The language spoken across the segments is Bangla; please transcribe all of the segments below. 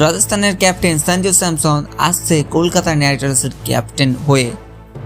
রাজস্থানের ক্যাপ্টেন সঞ্জু স্যামসন আসছে কলকাতা নাইট ক্যাপ্টেন হয়ে।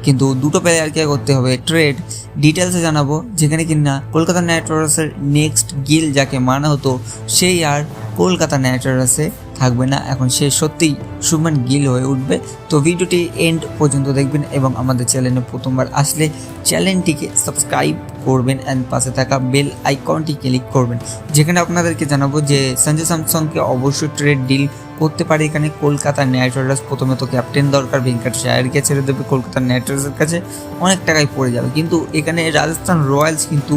কিন্তু দুটো প্লেয়ারকে করতে হবে ট্রেড। ডিটেলসে জানাব যেখানে কিনা কলকাতা নাইট রাইডার্সের নেক্সট গিল যাকে মানা হতো, সেই আর কলকাতা নাইট রাইডার্সে থাকবে না। এখন সে সত্যিই সুমান গিল হয়ে উঠবে। তো ভিডিওটি এন্ড পর্যন্ত দেখবেন এবং আমাদের চ্যানেলে প্রথমবার আসলে চ্যানেলটিকে সাবস্ক্রাইব করবেন অ্যান্ড পাশে থাকা বেল আইকনটি ক্লিক করবেন। যেখানে আপনাদেরকে জানাব যে সঞ্জয় স্যামসংকে অবশ্যই ট্রেড ডিল করতে পারে এখানে কলকাতা নাইট রাইডার্স প্রথমে তো ক্যাপ্টেন দরকার, ভেঙ্কট শায়ারকে ছেড়ে দেবে কলকাতা নাইট রাইডার্সের কাছে। অনেক টাকায় পড়ে যাবে। কিন্তু এখানে রাজস্থান রয়্যালস কিন্তু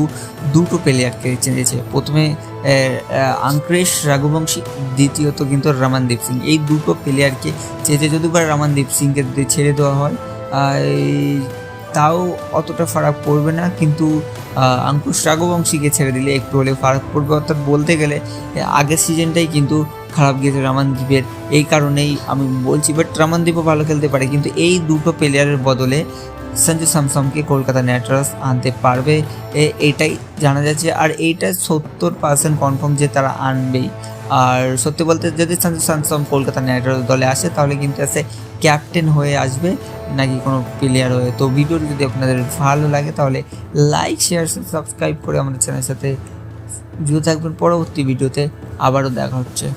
দুটো প্লেয়ারকে চেয়েছে প্রথমে আঙ্ক্রেশ রাঘুবংশী দ্বিতীয়ত কিন্তু রমানদীপ সিং। এই দুটো প্লেয়ারকে চেয়েছে যদি বা রমানদীপ সিংকে ছেড়ে দেওয়া হয় তাও অতটা ফারাক পড়বে না, কিন্তু আঙ্কুশ রাঘবংশীকে ছেড়ে দিলে একটু হলে ফারাক পড়বে। অর্থাৎ বলতে গেলে আগের সিজনটাই কিন্তু খারাপ গিয়েছে রামানদীপের এই কারণেই আমি বলছি বাট রামানদীপও ভালো খেলতে পারে, কিন্তু এই দুটো প্লেয়ারের বদলে সঞ্জু স্যামসংকে কলকাতা নাইট আনতে পারবে। এটাই জানা যাচ্ছে। আর এইটা সত্তর পার্সেন্ট কনফার্ম যে তারা আনবেই। আর সত্যি বলতে যদি সঞ্জু স্যামসন কলকাতা নাইট দলে আসে, তাহলে কিন্তু এসে ক্যাপ্টেন হয়ে আসবে, নাকি কোনো প্লেয়ার হয়ে। তো ভিডিওটি যদি আপনাদের ভালো লাগে, তাহলে লাইক শেয়ার সাবস্ক্রাইব করে আমাদের চ্যানেলের সাথে জুড়ে থাকবেন। পরবর্তী ভিডিওতে আবারও দেখা হচ্ছে।